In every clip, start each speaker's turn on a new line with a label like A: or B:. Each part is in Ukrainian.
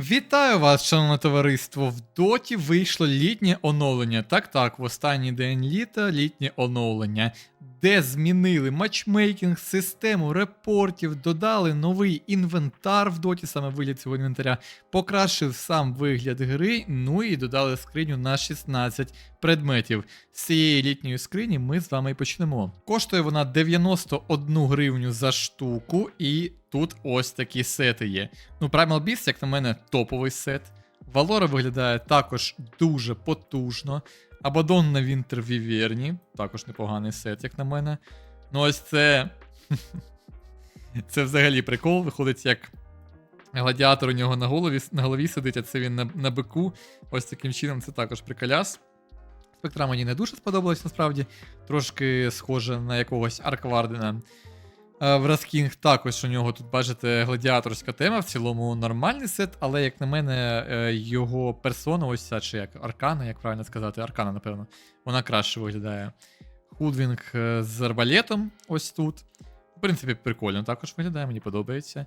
A: Вітаю вас, шановне товариство! В доті вийшло літнє оновлення. Так, так, в останній день літа літнє оновлення, де змінили матчмейкінг, систему репортів, додали новий інвентар в доті, саме вигляд цього інвентаря, покращив сам вигляд гри, ну і додали скриню на 16 предметів. З цієї літньої скрині ми з вами і почнемо. Коштує вона 91 гривню за штуку, і тут ось такі сети є. Ну, Primal Beast, як на мене, топовий сет. Валора виглядає також дуже потужно. Абадон на Вінтер Віверні, також непоганий сет, як на мене. Ну, ось це. це взагалі прикол. Виходить, як гладіатор у нього на голові, на голові сидить, а це він на, на бику. Ось таким чином, це також приколяс. Спектра мені не дуже сподобалось, насправді. Трошки схоже на якогось Арквардена. Е, В Раскінг також у нього тут, бачите, гладіаторська тема, в цілому нормальний сет, але, як на мене, е, його персона, ось ця, чи як Аркана, як правильно сказати, Аркана, напевно, вона краще виглядає. Худвінг е, з арбалетом ось тут. В принципі, прикольно також виглядає, мені подобається.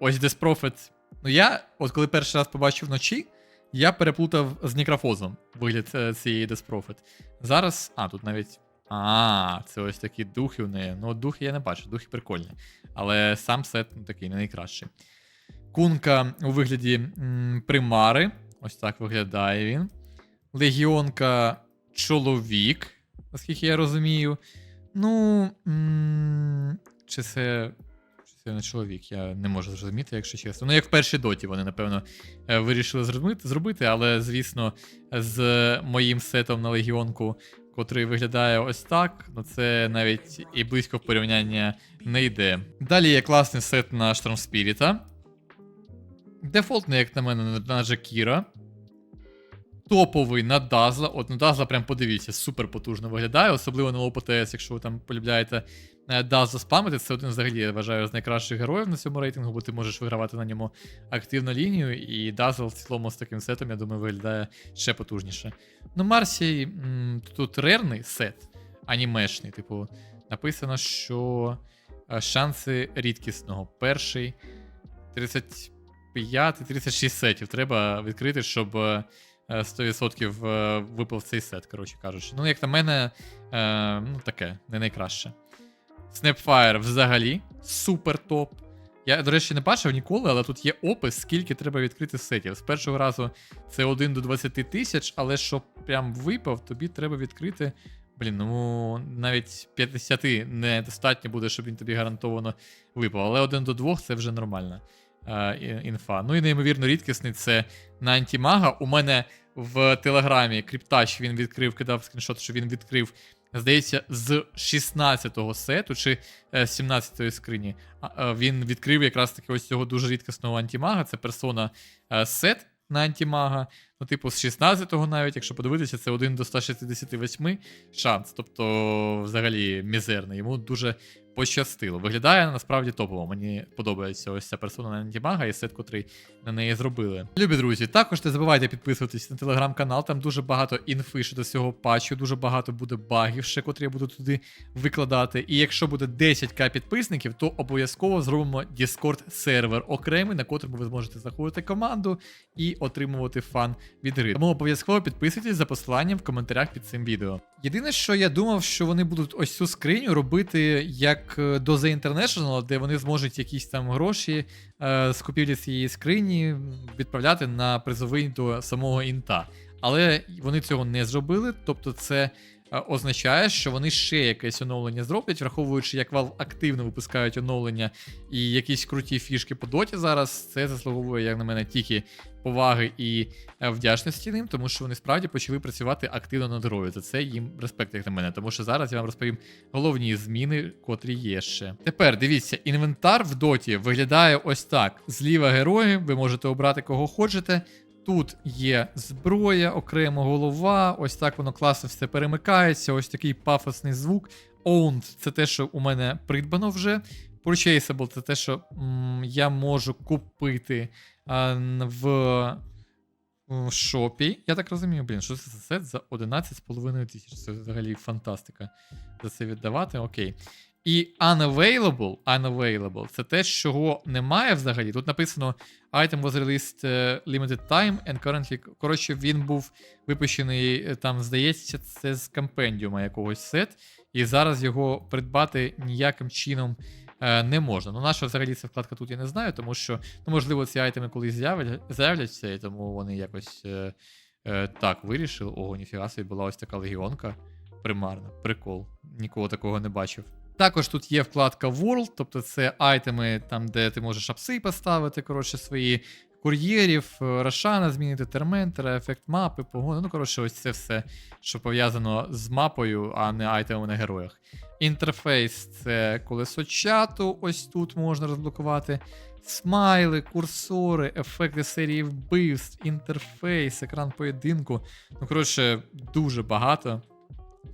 A: Ось Prophet. Ну я, от коли перший раз побачив вночі, я переплутав з Нікрофозом вигляд цієї Prophet. Зараз. А, тут навіть. А, це ось такі духи в неї. Ну, духи я не бачу, духи прикольні. Але сам сет ну, такий не найкращий. Кунка у вигляді м, примари. Ось так виглядає він. Легіонка чоловік, наскільки я розумію. Ну. М, чи це. Це не чоловік? Я не можу зрозуміти, якщо чесно. Ну, як в першій доті вони, напевно, е, вирішили зробити, зробити, але, звісно, з моїм сетом на легіонку котрий виглядає ось так, ну це навіть і близько в порівняння не йде. Далі є класний сет на Штормспіріта. Дефолтний, як на мене, на Джакіра. Топовий на Дазла. От на Дазла, прям подивіться, супер потужно виглядає, особливо на ОПТС, якщо ви там полюбляєте е, Дазла спамити. Це один взагалі, я вважаю, з найкращих героїв на цьому рейтингу, бо ти можеш вигравати на ньому активну лінію. І Дазл в цілому з таким сетом, я думаю, виглядає ще потужніше. Ну, Марсій тут рерний сет, анімешний. Типу, написано, що е, шанси рідкісного. Перший 35-36 сетів треба відкрити, щоб е, 100% е, випав цей сет, коротше кажучи. Ну, як на мене, е, ну таке, не найкраще. Snapfire взагалі супер топ. Я, до речі, не бачив ніколи, але тут є опис, скільки треба відкрити сетів. З першого разу це 1 до 20 тисяч, але щоб прям випав, тобі треба відкрити. Блін, ну навіть 50 недостатньо буде, щоб він тобі гарантовано випав. Але 1 до 2 це вже нормальна е, інфа. Ну і неймовірно рідкісний це на антимага. У мене в телеграмі Кріптач він відкрив, кидав скріншот, що він відкрив. Здається, з 16-го сету чи е, 17-ї скрині. Е, Він відкрив якраз таки ось цього дуже рідкісного антимага. Це персона е, сет на антимага. Ну, типу, з 16-го навіть, якщо подивитися, це 1 до 168 шанс. Тобто, взагалі, мізерний. Йому дуже пощастило. Виглядає насправді топово. Мені подобається ось ця персона на антимага і сет, котрий на неї зробили. Любі друзі, також не забувайте підписуватись на телеграм-канал. Там дуже багато інфи щодо цього патчу, дуже багато буде багів, ще котрі я буду туди викладати. І якщо буде 10к підписників, то обов'язково зробимо Discord сервер окремий, на котрому ви зможете заходити команду і отримувати фан від гри. Тому обов'язково підписуйтесь за посиланням в коментарях під цим відео. Єдине, що я думав, що вони будуть ось цю скриню робити як е, до The International, де вони зможуть якісь там гроші е, з купівлі цієї скрині відправляти на призовий до самого інта. Але вони цього не зробили, тобто це е, означає, що вони ще якесь оновлення зроблять, враховуючи, як Valve активно випускають оновлення і якісь круті фішки по доті зараз. Це заслуговує, як на мене, тільки поваги і е, вдячності ним, тому що вони справді почали працювати активно над грою. За це їм респект, як на мене. Тому що зараз я вам розповім головні зміни, котрі є ще. Тепер дивіться, інвентар в доті виглядає ось так: зліва герої, ви можете обрати кого хочете. Тут є зброя, окремо голова, ось так воно класно все перемикається, ось такий пафосний звук. Owned — це те, що у мене придбано вже. Purchasable — це те, що м, я можу купити а, в, в шопі. Я так розумію, блін, що це за сет за 11,5 тисяч. Це взагалі фантастика. За це віддавати, окей. І unavailable, unavailable це те, чого немає взагалі. Тут написано item was released е, limited time and currently. Коротше, він був випущений, е, там, здається, це з компендіума якогось сет, і зараз його придбати ніяким чином е, не можна. Ну, наша взагалі ця вкладка тут я не знаю, тому що, ну, можливо, ці айтеми колись з'явля- з'являться, і тому вони якось так вирішили. Ого, ніфіга собі була ось така легіонка. Примарно, прикол. Нікого такого не бачив. Також тут є вкладка World, тобто це айтеми, там, де ти можеш апси поставити, коротше, свої кур'єрів, е, Рошана змінити терментера, ефект мапи, погоду. Ну, коротше, ось це все, що пов'язано з мапою, а не айтемами на героях. Інтерфейс це колесо чату, ось тут можна розблокувати. Смайли, курсори, ефекти серії вбивств, інтерфейс, екран поєдинку. Ну, коротше, дуже багато.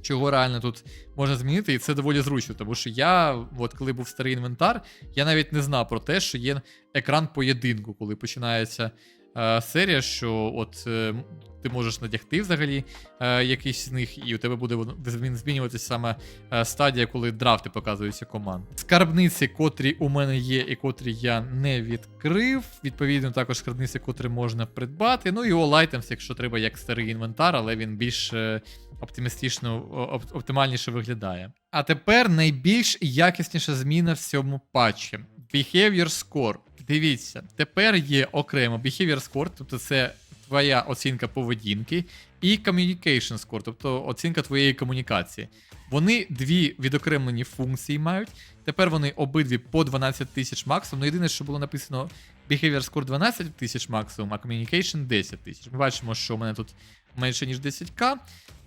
A: Чого реально тут можна змінити, і це доволі зручно, тому що я, от коли був старий інвентар, я навіть не знав про те, що є екран поєдинку, коли починається е, серія, що от е, ти можеш надягти взагалі е, якийсь з них, і у тебе буде змінюватися саме е, стадія, коли драфти показуються команд. Скарбниці, котрі у мене є, і котрі я не відкрив. Відповідно, також скарбниці, котрі можна придбати. Ну і All якщо треба, як старий інвентар, але він більш е, оптимістично, оп- оптимальніше виглядає. А тепер найбільш якісніша зміна в цьому патчі. Behavior Score. Дивіться, тепер є окремо Behavior Score, тобто це твоя оцінка поведінки, і Communication Score, тобто оцінка твоєї комунікації. Вони дві відокремлені функції мають. Тепер вони обидві по 12 тисяч максимум. Ну, єдине, що було написано Behavior Score 12 тисяч максимум, а Communication 10 тисяч. Ми бачимо, що у мене тут менше, ніж 10к.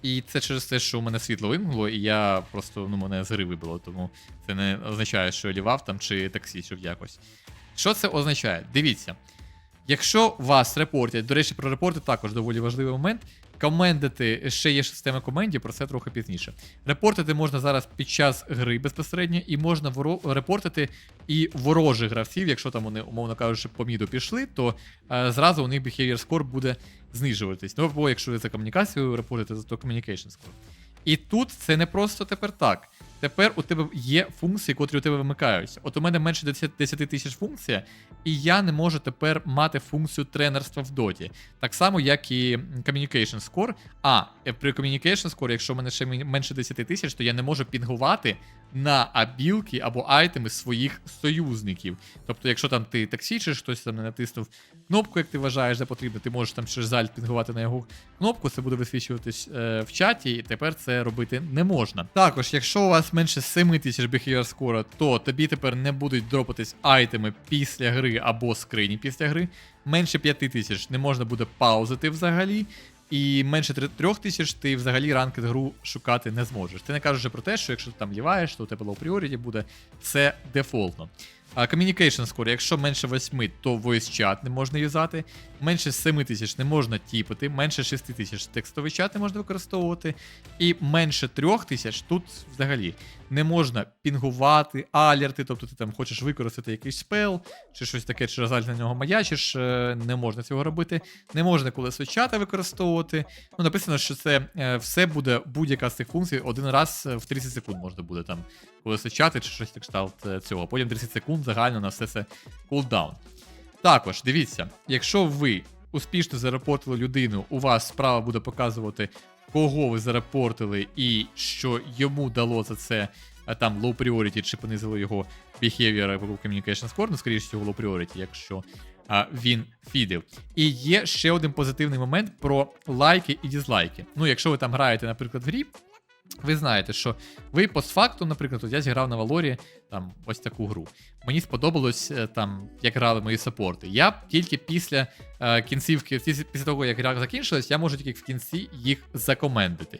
A: І це через те, що у мене світло вимкнуло, і я просто ну, мене з гри вибило, тому це не означає, що я лівав там чи таксі, якось. Що це означає? Дивіться. Якщо вас репортять, до речі, про репорти також доволі важливий момент. Комендити ще є система комендів, про це трохи пізніше. Репортити можна зараз під час гри безпосередньо, і можна воро- репортити і ворожих гравців, якщо там вони, умовно кажучи, по міду пішли, то е, зразу у них behavior score буде знижуватись. Ну або якщо ви за комунікацію репортите, то communication score. І тут це не просто тепер так. Тепер у тебе є функції, котрі у тебе вимикаються. От у мене менше 10 10 тисяч функція, і я не можу тепер мати функцію тренерства в доті. Так само, як і Communication Score. А е, при Communication Score, якщо в мене ще менше 10 тисяч, то я не можу пінгувати на абілки або айтеми своїх союзників. Тобто, якщо там ти таксічиш, хтось там не натиснув кнопку, як ти вважаєш за потрібне, ти можеш там через Alt пінгувати на його кнопку, це буде висвічуватись е, в чаті, і тепер це робити не можна. Також, якщо у вас менше 7 тисяч behavior score, то тобі тепер не будуть дропатись айтеми після гри або скрині після гри. Менше 5 тисяч не можна буде паузити взагалі. І менше 3 тисяч ти взагалі ранкет гру шукати не зможеш. Ти не кажеш про те, що якщо ти там ліваєш, то у тебе low priority буде це дефолтно. А Communication Score, якщо менше 8, то voice chat не можна юзати, менше 7 тисяч не можна тіпати, менше 6 тисяч текстовий чат не можна використовувати, і менше 3 тисяч тут взагалі не можна пінгувати, алерти, тобто ти там хочеш використати якийсь спел, чи щось таке, через аль на нього маячиш, е, не можна цього робити. Не можна колесо чата використовувати. Ну, написано, що це е, все буде будь-яка з цих функцій один раз е, в 30 секунд можна буде там колесо чати чи щось на кшталт цього. Потім 30 секунд загально на все це кулдаун. Також дивіться, якщо ви успішно зарепортили людину, у вас справа буде показувати, кого ви зарепортили, і що йому дало за це там low priority, чи понизило його behavior або communication score, ну, скоріше всього, low priority, якщо а, він фідив. І є ще один позитивний момент про лайки і дізлайки. Ну, якщо ви там граєте, наприклад, в грі, ви знаєте, що ви постфактум, наприклад, от я зіграв на Валорі там ось таку гру. Мені сподобалось е, там, як грали мої саппорти. Я тільки після е, кінцівки, після того, як гра закінчилась, я можу тільки в кінці їх закомендити.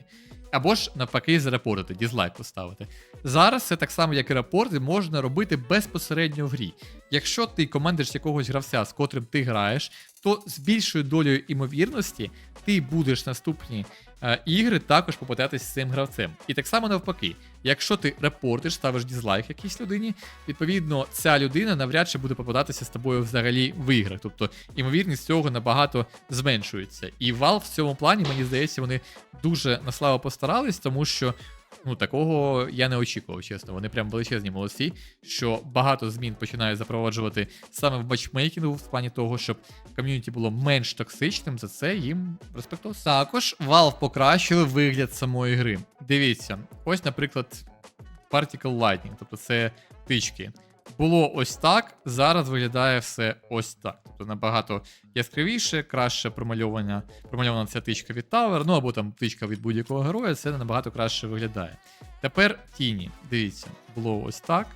A: Або ж навпаки зарепортити, дізлайк поставити. Зараз це так само, як і рапорти, можна робити безпосередньо в грі. Якщо ти командиш якогось гравця, з котрим ти граєш, то з більшою долею імовірності ти будеш наступні ігри також попадатись з цим гравцем. І так само навпаки, якщо ти репортиш, ставиш дізлайк якійсь людині, відповідно, ця людина навряд чи буде попадатися з тобою взагалі в іграх. Тобто імовірність цього набагато зменшується. І Valve в цьому плані, мені здається, вони дуже на славу постарались, тому що Ну, такого я не очікував, чесно. Вони прям величезні молодці, що багато змін починають запроваджувати саме в матчмейкінгу, в плані того, щоб ком'юніті було менш токсичним. За це їм респектос. Також Valve покращили вигляд самої гри. Дивіться, ось, наприклад, Particle Lightning, тобто це тички. Було ось так, зараз виглядає все ось так. Тобто набагато яскравіше, краще промальована, промальована ця тичка від Tower, ну або там тичка від будь-якого героя, це набагато краще виглядає. Тепер тіні. Дивіться, було ось так,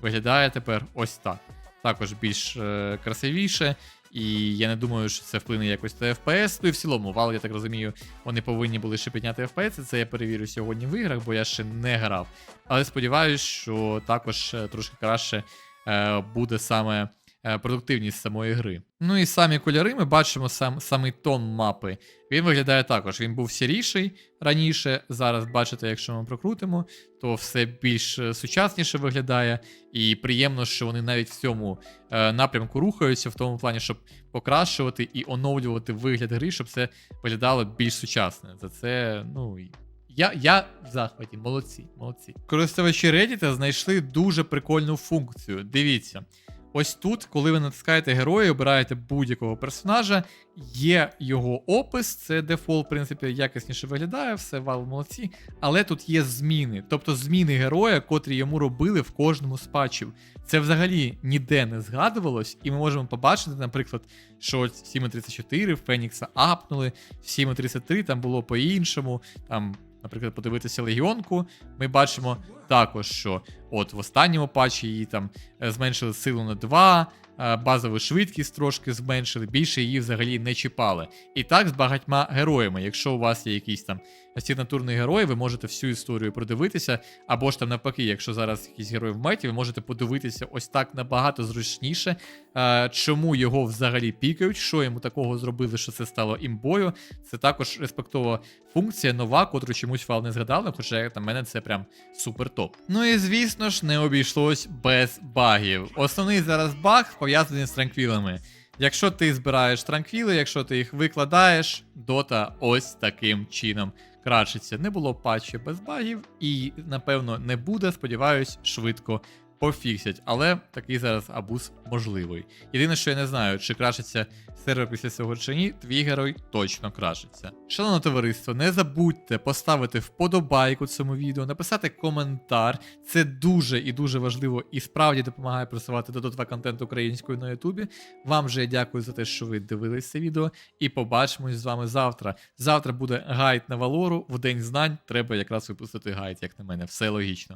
A: виглядає тепер ось так. Також більш е, красивіше, і я не думаю, що це вплине якось на FPS. Ну і в цілому, Valve, я так розумію, вони повинні були ще підняти FPS, це я перевірю сьогодні в іграх, бо я ще не грав. Але сподіваюся, що також е, трошки краще е, буде саме продуктивність самої гри. Ну і самі кольори ми бачимо сам, самий тон мапи. Він виглядає також. Він був сіріший раніше. Зараз бачите, якщо ми прокрутимо, то все більш е, сучасніше виглядає. І приємно, що вони навіть в цьому е, напрямку рухаються, в тому плані, щоб покращувати і оновлювати вигляд гри, щоб це виглядало більш сучасно. За це, ну. я, я в захваті, молодці, молодці. Користувачі Reddit знайшли дуже прикольну функцію. Дивіться. Ось тут, коли ви натискаєте героя, обираєте будь-якого персонажа, є його опис, це дефолт, в принципі, якісніше виглядає, все вал молодці. Але тут є зміни, тобто зміни героя, котрі йому робили в кожному з патчів. Це взагалі ніде не згадувалось, і ми можемо побачити, наприклад, що 7.34 Фенікса апнули, в 7.33 там було по-іншому. Там, наприклад, подивитися легіонку, ми бачимо також, що от в останньому патчі її там е, зменшили силу на 2, е, базову швидкість трошки зменшили, більше її взагалі не чіпали. І так з багатьма героями. Якщо у вас є якийсь там сигнатурний герой, ви можете всю історію продивитися, або ж там навпаки, якщо зараз якийсь герой в меті, ви можете подивитися ось так набагато зручніше, е, чому його взагалі пікають, що йому такого зробили, що це стало імбою. Це також респектова функція нова, котру чомусь фал не згадали, хоча на мене це прям супер топ. Ну і звісно ж, не обійшлось без багів. Основний зараз баг пов'язаний з транквілами. Якщо ти збираєш транквіли, якщо ти їх викладаєш, дота ось таким чином крачиться. Не було патчі без багів, і напевно не буде. Сподіваюсь, швидко пофіксять. Але такий зараз абуз можливий. Єдине, що я не знаю, чи крашиться сервер після цього чи ні, твій герой точно крашиться. Шановне товариство, не забудьте поставити вподобайку цьому відео, написати коментар. Це дуже і дуже важливо і справді допомагає просувати до 2 контент українською на Ютубі. Вам же я дякую за те, що ви дивились це відео, і побачимось з вами завтра. Завтра буде гайд на Валору. В день знань треба якраз випустити гайд, як на мене. Все логічно.